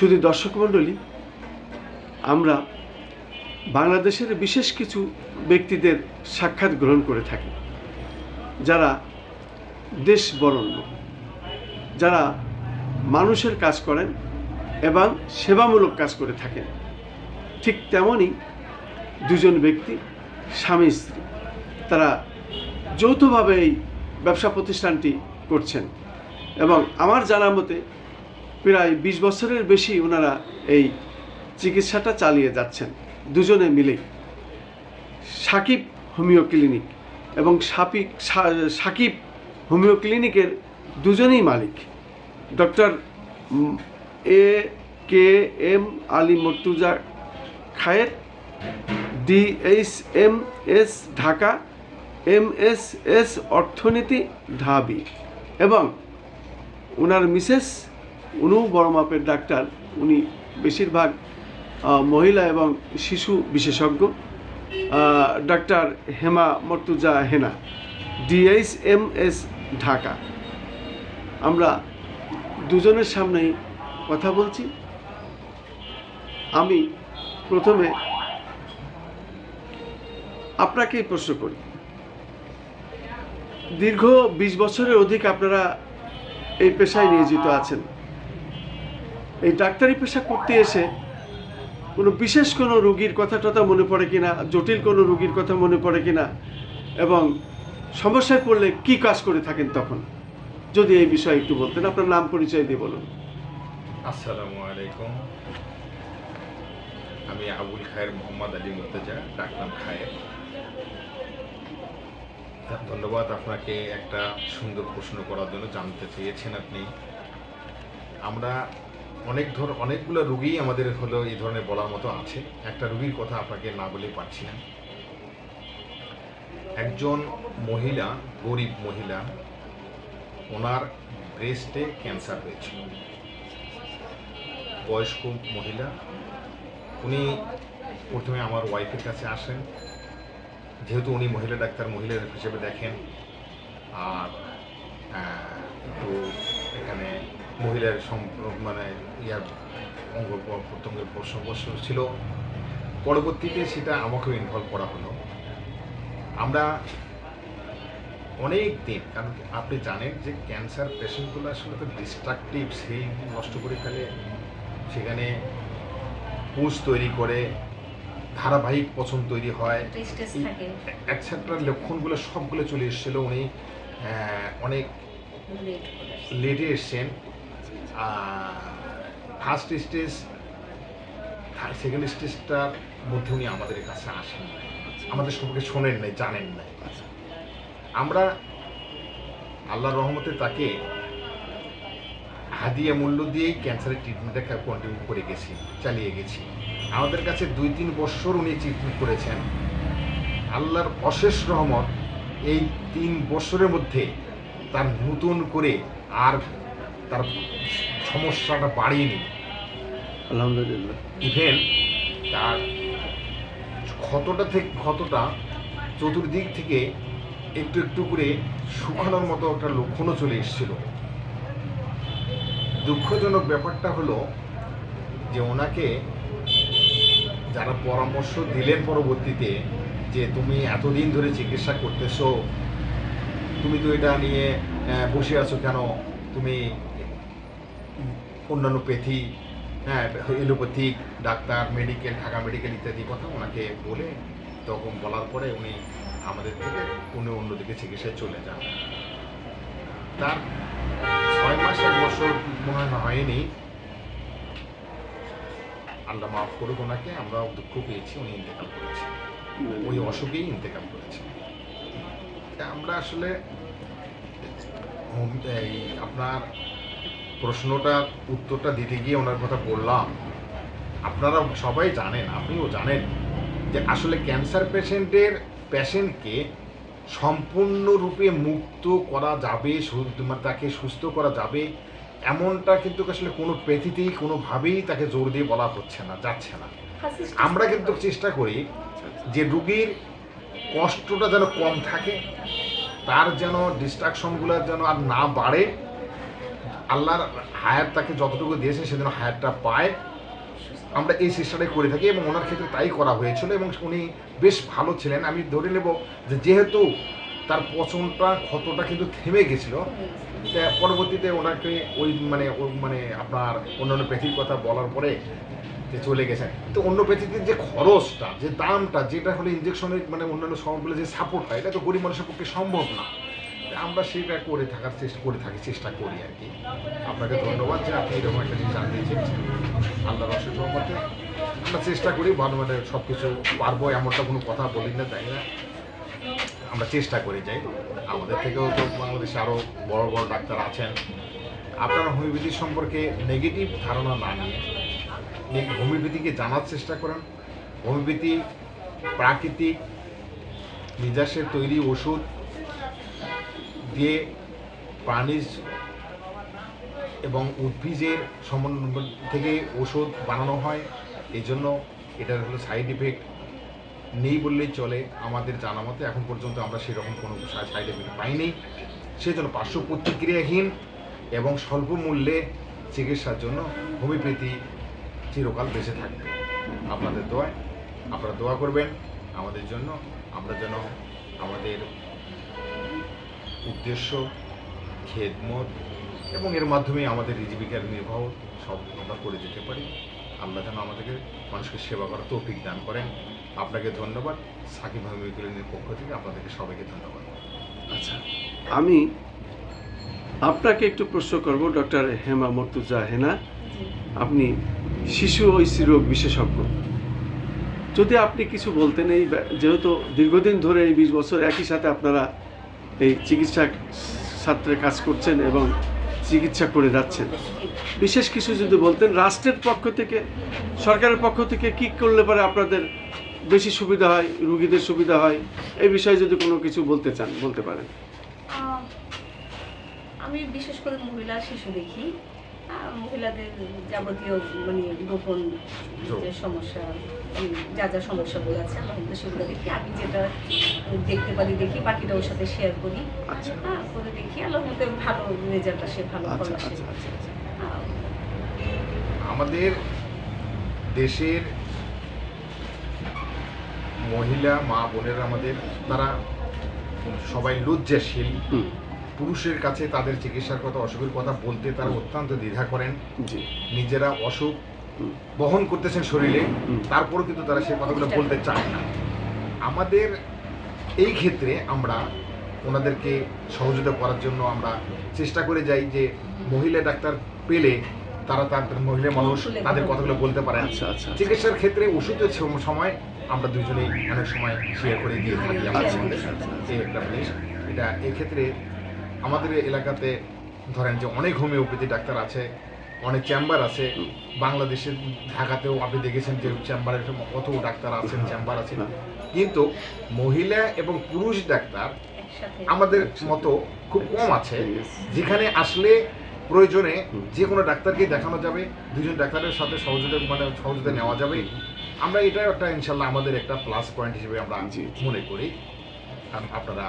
শুধু দর্শক মণ্ডলী, আমরা বাংলাদেশের বিশেষ কিছু ব্যক্তিদের সাক্ষাৎ গ্রহণ করে থাকি, যারা দেশ বরণ্য, যারা মানুষের কাজ করেন এবং সেবামূলক কাজ করে থাকেন। ঠিক তেমনই দুজন ব্যক্তি, স্বামী, স্ত্রী, তারা যৌথভাবে এই ব্যবসা প্রতিষ্ঠানটি করছেন এবং আমার জানা মতে প্রায় বিশ বছরের বেশি ওনারা এই চিকিৎসাটা চালিয়ে যাচ্ছেন, দুজনে মিলেই। সাকিব হোমিও ক্লিনিক এবং সাপিক সাকিব হোমিও ক্লিনিকের দুজনেই মালিক। Doctor A K M Ali Murtaza Khayer D H M S Dhaka, M S S অর্থনীতি ঢাবি এবং ওনার মিসেস উনিও বড় মাপের ডাক্তার। উনি বেশিরভাগ মহিলা এবং শিশু বিশেষজ্ঞ। Doctor Hema Murtaza Hena D H M S Dhaka. আমরা দুজনের সামনেই কথা বলছি। আমি প্রথমে আপনাকেই প্রশ্ন করি। দীর্ঘ বিশ বছরের অধিক আপনারা এই পেশায় নিয়োজিত আছেন। এই ডাক্তারি পেশা করতে এসে কোনো বিশেষ কোনো রুগীর কথা টথা মনে পড়ে কিনা, জটিল কোনো রুগীর কথা মনে পড়ে কিনা, এবং সমস্যায় পড়লে কি কাজ করে থাকেন তখন? যদি এই বিষয়ে একটু বলতেন, আপনার নাম পরিচয় দিয়ে বলুন। আসসালামু আলাইকুম। আমি আবুল খায়ের মোহাম্মদ আলী মুর্তজা, ডাকনাম খায়ের। ধন্যবাদ আপনাকে একটা সুন্দর প্রশ্ন করার জন্য জানতে চেয়েছেন আপনি। আমরা অনেক ধর, অনেকগুলো রুগী আমাদের হলো এই ধরনের বলার মতো আছে। একটা রুগীর কথা আপনাকে না বলে পারছি না। একজন মহিলা, গরিব মহিলা, ওনার ব্রেস্টে ক্যান্সার হয়েছিল। বয়স্ক মহিলা, উনি প্রথমে আমার ওয়াইফের কাছে আসেন। যেহেতু উনি মহিলা ডাক্তার, মহিলা হিসেবে দেখেন। আর একটু এখানে মহিলার মানে ইয়ার অঙ্গ প্রত্যঙ্গের সমস্যা ছিল। পরবর্তীতে সেটা আমাকেও ইনভলভ করা হলো। আমরা অনেক দিন কারণ আপনি জানেন যে ক্যান্সার পেশেন্টগুলো আসলে তো ডিস্ট্রাকটিভ সেই নষ্ট করে ফেলে। সেখানে পুষ তৈরি করে ধারাবাহিক পছন্দ তৈরি হয়। একসাথে লক্ষণগুলো সবগুলো চলে এসেছিল। উনি অনেক লেট করে আসে। ফার্স্ট স্টেজ সেকেন্ড স্টেজটার মধ্যে উনি আমাদের কাছে আসেন। আমাদের সম্পর্কে শোনেন নাই, জানেন নাই। আমরা আল্লাহর রহমতে তাকে হাদিয়া মূল্য দিয়েই ক্যান্সারের ট্রিটমেন্টটা কন্টিনিউ করে গেছি, চালিয়ে গেছি। আমাদের কাছে দুই তিন বছর উনি ট্রিটমেন্ট করেছেন। আল্লাহর অশেষ রহমত, এই তিন বছরের মধ্যে তার নতুন করে আর তার সমস্যাটা বাড়িয়েনি। আলহামদুলিল্লাহ। ইভেন তার ক্ষতটা থেকে ক্ষতটা চতুর্দিক থেকে একটু একটু করে শুকানোর মতো একটা লক্ষণও চলে এসেছিল। দুঃখজনক ব্যাপারটা হলো যে ওনাকে যারা পরামর্শ দিলেন পরবর্তীতে যে তুমি এতদিন ধরে চিকিৎসা করতেছো তুমি তো এটা নিয়ে বসে আছো কেন? তুমি অন্যান্য পেথি হ্যাঁ allopathic doctor medical Dhaka medical ইত্যাদি কথা ওনাকে বলে তখন বলার পরে উনি আমাদের থেকে উনি অন্যদিকে চিকিৎসায় চলে যান। তার ছয় মাস এক বছর মনে হয় হয়নি। আল্লাহ মাফ করুক ওনাকে আমরা দুঃখ পেয়েছি, উনি ইন্তেকাল করেছেন। ওই অসুখেই ইন্তেকাল করেছেন। তা আমরা আসলে, এই আপনার প্রশ্নটা উত্তরটা দিতে গিয়ে ওনার কথা বললাম। আপনারা সবাই জানেন আপনিও জানেন যে আসলে ক্যান্সার পেশেন্টের পেশেন্টকে সম্পূর্ণরূপে মুক্ত করা যাবে তাকে সুস্থ করা যাবে এমনটা কিন্তু আসলে কোনো পেথিতেই কোনোভাবেই তাকে জোর দিয়ে বলা হচ্ছে না যাচ্ছে না। আমরা কিন্তু চেষ্টা করি যে রুগীর কষ্টটা যেন কম থাকে তার যেন ডিস্ট্রাকশনগুলো যেন আর না বাড়ে আল্লাহর হায়াত তাকে যতটুকু দিয়েছে সেদিন হায়াতটা পায়। আমরা এই চেষ্টাটাই করে থাকি এবং ওনার ক্ষেত্রে তাই করা হয়েছিল এবং উনি বেশ ভালো ছিলেন। আমি ধরে নেব যে যেহেতু তার পচনটা, ক্ষতটা কিন্তু থেমে গেছিল পরবর্তীতে ওনাকে ওই মানে মানে আপনার অন্যান্য পৃথিবীর কথা বলার পরে যে চলে গেছেন তো অন্য পৃথিবীর যে খরচটা, যে দামটা, যেটা হলে ইঞ্জেকশনের মানে অন্যান্য সবগুলো যে সাপোর্ট হয়, এটা তো গরিব মানুষের পক্ষে সম্ভব না। আমরা সেটা করে থাকার চেষ্টা, করে থাকি, চেষ্টা করি আর কি। আপনাকে ধন্যবাদ যে আপনি এরকম একটা জিনিস জানতে চেয়েছেন আল্লাহ রসের সম্পর্কে আমরা চেষ্টা করি, ভালো মানে সব কিছু পারব, এমনটা কোনো কথা বলি না তাই না? আমরা চেষ্টা করে যাই। আমাদের থেকেও তো বাংলাদেশে আরও বড় বড় ডাক্তার আছেন। আপনারা হোমিওপ্যাথি সম্পর্কে নেগেটিভ ধারণা না নিয়ে হোমিওপ্যাথিকে জানার চেষ্টা করেন। হোমিওপ্যাথি প্রাকৃতিক নিজস্বের তৈরি ওষুধ দিয়ে প্রাণীজ এবং উদ্ভিদের সমন্বয় থেকে ওষুধ বানানো হয়। এই জন্য এটার হলো সাইড ইফেক্ট নেই বললেই চলে। আমাদের জানা মতে এখন পর্যন্ত আমরা সেরকম কোনো সাইড এফেক্ট পাইনি। সেজন্য পার্শ্ব প্রতিক্রিয়াহীন এবং স্বল্প মূল্যে চিকিৎসার জন্য হোমিওপ্যাথি চিরকাল বেঁচে থাকবে। আপনাদের দোয়ায় আপনারা দোয়া করবেন। আমাদের জন্য আমরা যেন আমাদের উদ্দেশ্য খেদমত এবং এর মাধ্যমে আমাদের জীবিকার নির্বাহ সব আমরা করে যেতে পারি। আল্লাহ যেন আমাদেরকে মানুষকে সেবা করার তৌফিক দান করেন। আপনাকে ধন্যবাদ। সাকিব হোমিও ক্লিনিকের পক্ষ থেকে আপনাদেরকে সবাইকে ধন্যবাদ। আচ্ছা আমি আপনাকে একটু প্রশ্ন করব ডক্টর হেমা মর্তুজা হেনা আপনি শিশু ও স্ত্রীরোগ বিশেষজ্ঞ। যদি আপনি কিছু বলতেন এই যেহেতু দীর্ঘদিন ধরে এই বিশ বছর একই সাথে আপনারা এই চিকিৎসা ছাত্রে কাজ করছেন এবং চিকিৎসা করে যাচ্ছেন। বিশেষ কিছু যদি বলতেন, রাষ্ট্রের পক্ষ থেকে, সরকারের পক্ষ থেকে কি করলে পরে আপনাদের বেশি সুবিধা হয়, রুগীদের সুবিধা হয়? এই বিষয়ে যদি কোনো কিছু বলতে চান, বলতে পারেন। আমি বিশেষ করে মহিলা শিশু দেখি। মহিলাদের যাবতীয় মানে গোপন যে সমস্যা যা যা সমস্যাগুলো আছে আলহামদুলিল্লাহ সেগুলো দেখি। আমি যেটা দেখতে পারি দেখি বাকিটা ওর সাথে শেয়ার করি। আচ্ছা। হ্যাঁ করে দেখি আলহামদুলিল্লাহ ভালো রেজাল্ট আসে ভালো ফল আচ্ছা আসে। আচ্ছা আচ্ছা আচ্ছা। আমাদের দেশের মহিলা মা বোনেরা আমাদের তারা সবাই লজ্জাশীল। পুরুষের কাছে তাদের চিকিৎসার কথা অসুখের কথা বলতে তারা অত্যন্ত দ্বিধা করেন। জি। নিজেরা অসুখ বহন করতেছেন শরীরে। তারপরেও কিন্তু তারা সেই কথাগুলো বলতে চায় না। আমাদের এই ক্ষেত্রে আমরা ওনাদেরকে সহযোগিতা করার জন্য আমরা চেষ্টা করে যাই যে মহিলা ডাক্তার পেলে তারা তাদের মহিলা মানুষ তাদের কথাগুলো বলতে পারে আচ্ছা আচ্ছা আচ্ছা। চিকিৎসার ক্ষেত্রে ওষুধের সম- সময় আমরা দুজনেই অনেক সময় শেয়ার করে দিয়ে থাকি। আমাদের এটা এক্ষেত্রে আমাদের এলাকাতে ধরেন যে অনেক হোমিওপ্যাথি ডাক্তার আছে অনেক চেম্বার আছে। বাংলাদেশের ঢাকাতেও আপনি দেখেছেন যে চেম্বারের কত ডাক্তার আছেন চেম্বার আছে। কিন্তু মহিলা এবং পুরুষ ডাক্তার আমাদের মতো খুব কম আছে। যেখানে আসলে প্রয়োজনে যে কোনো ডাক্তারকে দেখানো যাবে দুজন ডাক্তারের সাথে সহযোগিতা মানে সহযোগিতা নেওয়া যাবে। আমরা এটা একটা ইনশাল্লাহ আমাদের একটা প্লাস পয়েন্ট হিসেবে আমরা। মনে করি। আপনারা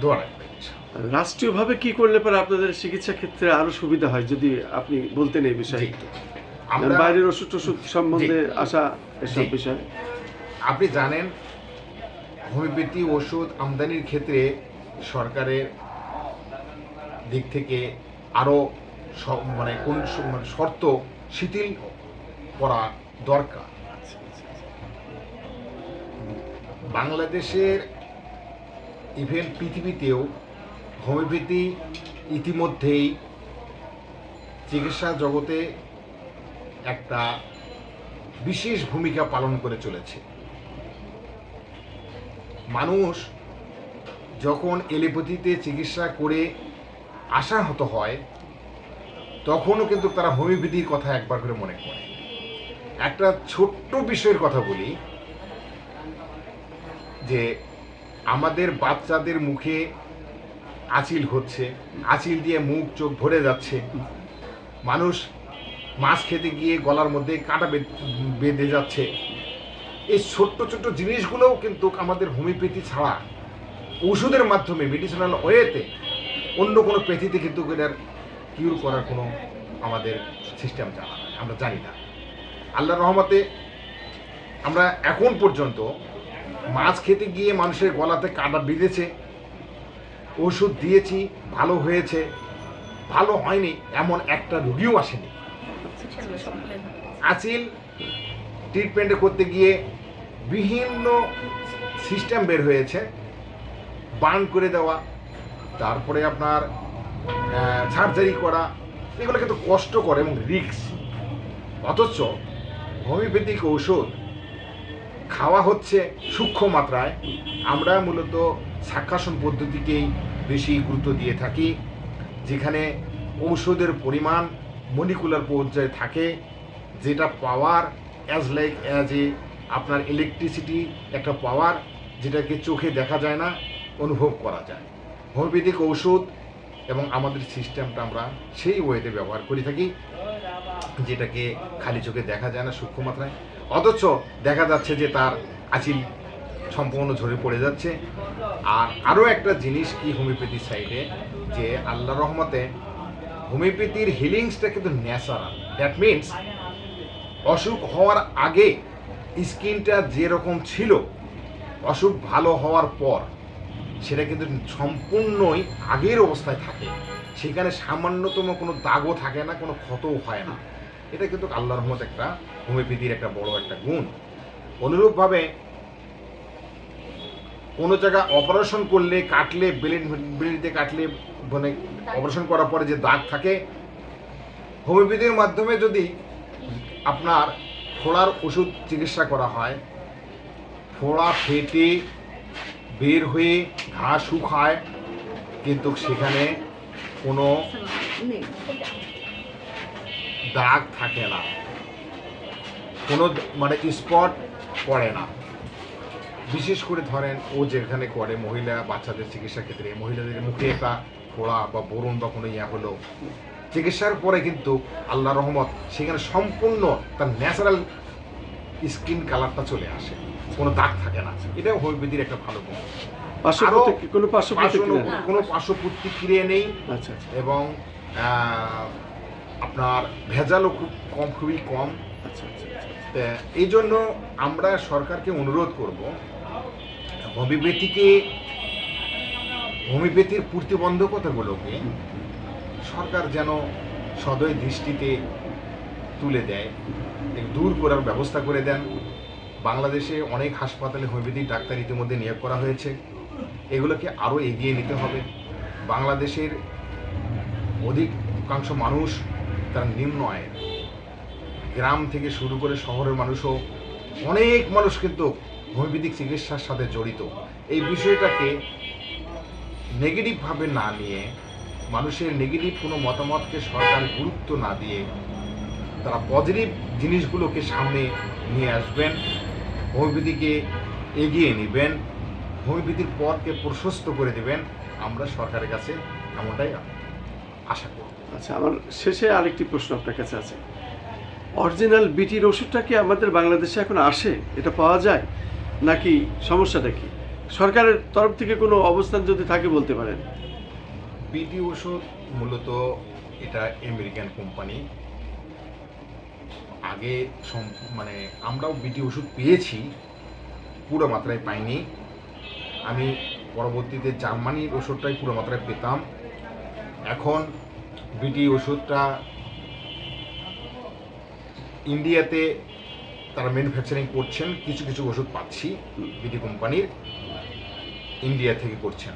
দোয়া রাখবেন রাষ্ট্রীয়ভাবে কি করলে পরে আপনাদের চিকিৎসা ক্ষেত্রে আরও সুবিধা হয় যদি আপনি বলতেন এই বিষয়ে? আমরা বাইরের ওষুধ টষুধ সম্বন্ধে আসা এসব। বিষয়। আপনি জানেন হোমিওপ্যাথি ওষুধ আমদানির ক্ষেত্রে সরকারের দিক থেকে আরও মানে কোন মানে শর্ত শিথিল করা দরকার। বাংলাদেশের ইভেন পৃথিবীতেও হোমিওপ্যাথি ইতিমধ্যেই চিকিৎসা জগতে একটা বিশেষ ভূমিকা পালন করে চলেছে। মানুষ যখন এলোপ্যাথিতে চিকিৎসা করে আশাহত হয়, তখনও কিন্তু তারা হোমিওপ্যাথির কথা একবার করে মনে করে। একটা ছোট্ট বিষয়ের কথা বলি, যে আমাদের বাচ্চাদের মুখে আচিল হচ্ছে। আচিল দিয়ে মুখ, চোখ ভরে যাচ্ছে। মানুষ মাছ খেতে গিয়ে গলার মধ্যে কাঁটা বেঁধে- যাচ্ছে। এই ছোট্ট ছোট্ট জিনিসগুলোও কিন্তু আমাদের হোমিওপ্যাথি ছাড়া ওষুধের মাধ্যমে মেডিসিনাল ওয়েতে অন্য কোনো প্যাথিতে কিন্তু এটার কিউর করার কোনো আমাদের সিস্টেম জানা আমরা জানি না। আল্লাহর রহমতে আমরা এখন পর্যন্ত মাছ খেতে গিয়ে মানুষের গলাতে কাঁটা বিঁধেছে। ওষুধ দিয়েছি, ভালো হয়েছে। ভালো হয়নি, এমন একটা রুগীও আসেনি। আচিল ট্রিটমেন্ট করতে গিয়ে বিভিন্ন সিস্টেম বের হয়েছে। বার্ন করে দেওয়া, তারপরে আপনার সার্জারি করা, এগুলো কিন্তু কষ্টকর এবং রিক্স অথচ হোমিওপ্যাথিক ঔষধ খাওয়া হচ্ছে সূক্ষ্ম মাত্রায়। আমরা মূলত সাক্ষাসন পদ্ধতিকেই বেশি গুরুত্ব দিয়ে থাকি, যেখানে ঔষধের পরিমাণ মলিকুলার পর্যায়ে থাকে, যেটা power as like as a আপনার ইলেকট্রিসিটি একটা পাওয়ার যেটাকে চোখে দেখা যায় না, অনুভব করা যায়। হোমিওপ্যাথিক ঔষধ এবং আমাদের সিস্টেমটা আমরা সেই ওয়েতে ব্যবহার করে থাকি, যেটাকে খালি চোখে দেখা যায় না সূক্ষ্ম মাত্রায়। অথচ দেখা যাচ্ছে যে তার আচিল সম্পূর্ণ ঝরে পড়ে যাচ্ছে। আর আরও একটা জিনিস কি হোমিওপ্যাথি সাইডে, যে আল্লাহ রহমতে হোমিওপ্যাথির হিলিংসটা কিন্তু ন্যাচারাল দ্যাট মিনস অসুখ হওয়ার আগে স্কিনটা যেরকম ছিল, অসুখ ভালো হওয়ার পর সেটা কিন্তু সম্পূর্ণই আগের অবস্থায় থাকে। সেখানে সামান্যতম কোনো দাগও থাকে না, কোনো ক্ষতও হয় না। এটা কিন্তু আল্লাহর রহমত একটা হোমিওপ্যাথির একটা বড় একটা গুণ। অনুরূপভাবে কোনো জায়গা অপারেশন করলে, কাটলে, ব্লেড ব্লেডিতে কাটলে মানে অপারেশন করার পরে যে দাগ থাকে হোমিওপ্যাথির মাধ্যমে যদি আপনার ফোড়ার ওষুধ চিকিৎসা করা হয়, ফোড়া ফেটে বের হয়ে ঘা শুকায়, কিন্তু সেখানে কোনো দাগ থাকে না। কোনো মানে স্পট পড়ে না। বিশেষ করে ধরেন ও যেখানে করে মহিলা বাচ্চাদের চিকিৎসা ক্ষেত্রে মহিলাদের মুখে একটা ফোড়া বা বরুণ বা কোনো ইয়া হলো চিকিৎসার পরে কিন্তু আল্লাহ রহমত সেখানে সম্পূর্ণ তার ন্যাচারাল স্কিন কালারটা চলে আসে। কোনো দাগ থাকে না। এটাও হোমিওপ্যাথির একটা ভালো গুণ। পার্শ্ব কোনো পার্শ্ব? কোনো পার্শ্ব প্রতিক্রিয়া নেই। আচ্ছা আচ্ছা। এবং আহ, আপনার ভেজালও খুব কম খুবই কম। আচ্ছা আচ্ছা আচ্ছা। এই জন্য আমরা সরকারকে অনুরোধ করব হোমিওপ্যাথিকে হোমিওপ্যাথির প্রতিবন্ধকতাগুলোকে সরকার যেন সদয় দৃষ্টিতে তুলে দেয় দূর করার ব্যবস্থা করে দেন। বাংলাদেশে অনেক হাসপাতালে হোমিওপ্যাথিক ডাক্তার ইতিমধ্যে নিয়োগ করা হয়েছে। এগুলোকে আরও এগিয়ে নিতে হবে। বাংলাদেশের অধিকাংশ মানুষ তারা নিম্ন আয়ের গ্রাম থেকে শুরু করে শহরের মানুষও অনেক মানুষ কিন্তু হোমিওপ্যাথিক চিকিৎসার সাথে জড়িত। এই বিষয়টাকে নেগেটিভভাবে না নিয়ে, মানুষের নেগেটিভ কোনো মতামতকে সরকার গুরুত্ব না দিয়ে তারা পজিটিভ জিনিসগুলোকে সামনে নিয়ে আসবেন হোমিওপ্যাথিকে এগিয়ে নেবেন হোমিওপ্যাথির পথকে প্রশস্ত করে দেবেন। আমরা সরকারের কাছে এমনটাই আশা করি আচ্ছা আমার শেষে আরেকটি প্রশ্ন আপনার কাছে আছে। অরিজিনাল বিটির ওষুধটা কি আমাদের বাংলাদেশে এখন আসে? এটা পাওয়া যায়? নাকি সমস্যাটা কি? সরকারের তরফ থেকে কোনো অবস্থান যদি থাকে বলতে পারেন। বিটি ওষুধ মূলত এটা আমেরিকান কোম্পানি। আগে মানে আমরাও বিটি ওষুধ পেয়েছি, পুরো মাত্রায় পাইনি। আমি পরবর্তীতে জার্মানির ওষুধটাই পুরো মাত্রায় পেতাম। এখন বিটি ওষুধটা ইন্ডিয়াতে তারা ম্যানুফ্যাকচারিং করছেন, কিছু কিছু ওষুধ পাচ্ছি বিটি কোম্পানির, ইন্ডিয়া থেকে করছেন।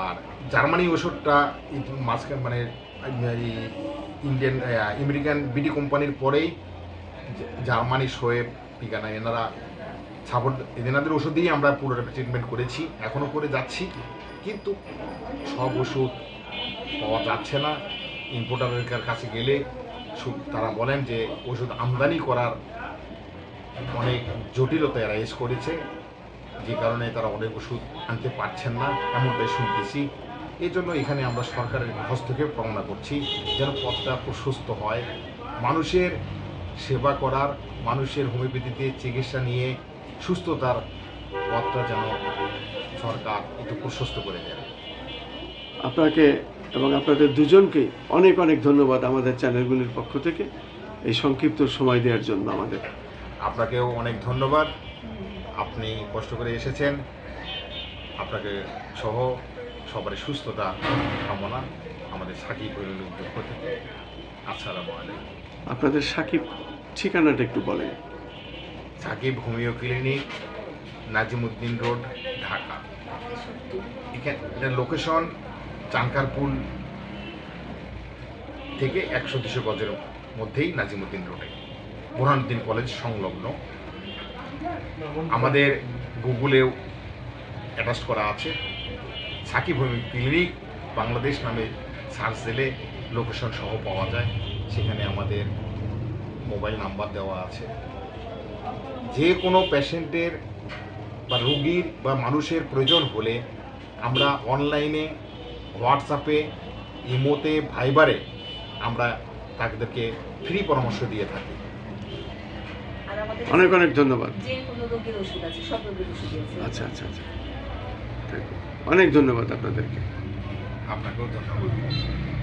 আর জার্মানি ওষুধটা মাঝখানে মানে ইন্ডিয়ান আমেরিকান বিডি কোম্পানির পরেই জার্মানি শোয়েব ঠিকানা এনারা সাপোর্ট এনাদের ওষুধ দিয়েই আমরা পুরোটা ট্রিটমেন্ট করেছি এখনও করে যাচ্ছি। কিন্তু সব ওষুধ পাওয়া যাচ্ছে না। ইম্পোর্টারের কাছে গেলে তারা বলেন যে ওষুধ আমদানি করার অনেক জটিলতা এরা এস করেছে। যে কারণে তারা অনেক ওষুধ আনতে পারছেন না এমনটাই শুনতেছি। এই জন্য এখানে আমরা সরকারের হস্তক্ষেপ কামনা করছি, যেন পথটা প্রশস্ত হয়। মানুষের সেবা করার, মানুষের হোমিওপ্যাথিতে চিকিৎসা নিয়ে সুস্থতার পথটা যেন সরকার একটু প্রশস্ত করে দেয়। আপনাকে এবং আপনাদের দুজনকে অনেক অনেক ধন্যবাদ আমাদের চ্যানেলগুলির পক্ষ থেকে এই সংক্ষিপ্ত সময় দেওয়ার জন্য আমাদের। আপনাকেও অনেক ধন্যবাদ। আপনি কষ্ট করে এসেছেন। আপনাকে সহ সবারই সুস্থতা কামনা আমাদের সাকিব পক্ষ থেকে। আসসালামু আলাইকুম। আপনাদের সাকিব ঠিকানাটা একটু বলেন। Shakib homeo clinic Nazimuddin road Dhaka. এখানে লোকেশন চানকারপুল থেকে একশো দুশো গজের মধ্যেই নাজিমুদ্দিন রোডে। বোরহানুদ্দিন কলেজ সংলগ্ন। আমাদের গুগলেও অ্যাটাচ করা আছে। সাকিব হোমিও ক্লিনিক বাংলাদেশ নামে সার্চ দিলে লোকেশন সহ পাওয়া যায়। সেখানে আমাদের মোবাইল নাম্বার দেওয়া আছে। যে কোনো পেশেন্টের বা রোগীর বা মানুষের প্রয়োজন হলে আমরা অনলাইনে হোয়াটসঅ্যাপে ইমোতে ভাইবারে আমরা তাদেরকে ফ্রি পরামর্শ দিয়ে থাকি। অনেক অনেক ধন্যবাদ। যে কোনো রোগীর ওষুধ আছে সব রোগীর ওষুধ আছে। আচ্ছা আচ্ছা আচ্ছা. অনেক ধন্যবাদ আপনাদেরকে। আপনাকেও ধন্যবাদ।